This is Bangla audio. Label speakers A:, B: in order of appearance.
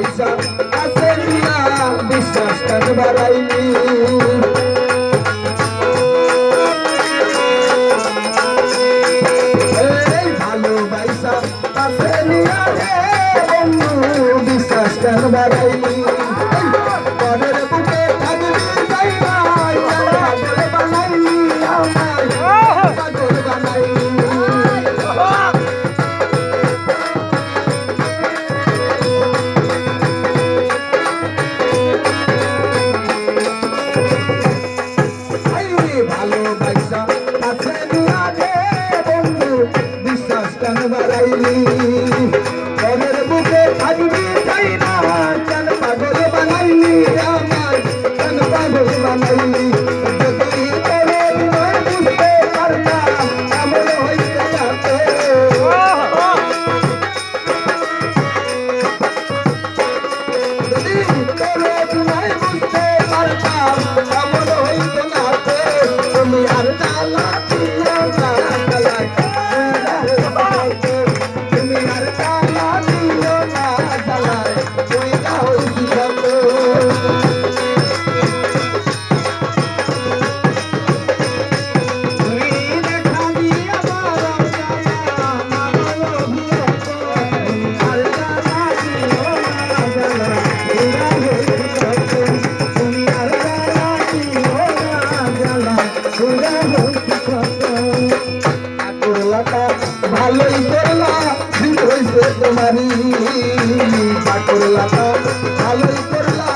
A: আইসা আছে মিয়া বিশ্বাস কান বাড়াইনি ভালোবাসা বিশ্বাস কান বাড়াইনি পাইনি। মনের বুকে থাকবি তাই না? কেন পাগল বানাইনি আমার কেন পাগল বানাইনি আর ডালা ভালোই করলা ঠিক হয়েছে তোমারি পাকড় লাতা ভালোই করলা